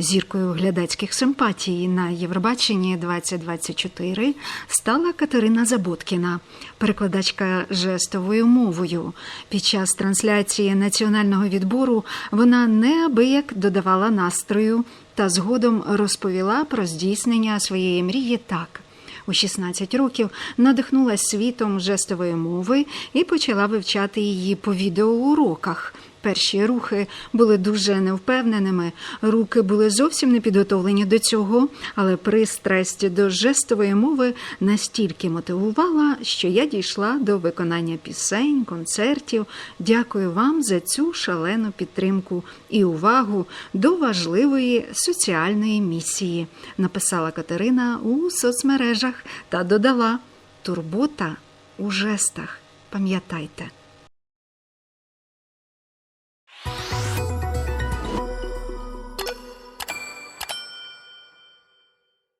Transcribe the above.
Зіркою глядацьких симпатій на Євробаченні 2024 стала Катерина Заботкіна, перекладачка жестовою мовою. Під час трансляції національного відбору вона неабияк додавала настрою та згодом розповіла про здійснення своєї мрії так. У 16 років надихнулась світом жестової мови і почала вивчати її по відеоуроках. Перші рухи були дуже невпевненими, руки були зовсім не підготовлені до цього, але пристрасть до жестової мови настільки мотивувала, що я дійшла до виконання пісень, концертів. Дякую вам за цю шалену підтримку і увагу до важливої соціальної місії, написала Катерина у соцмережах та додала турбота у жестах. Пам'ятайте.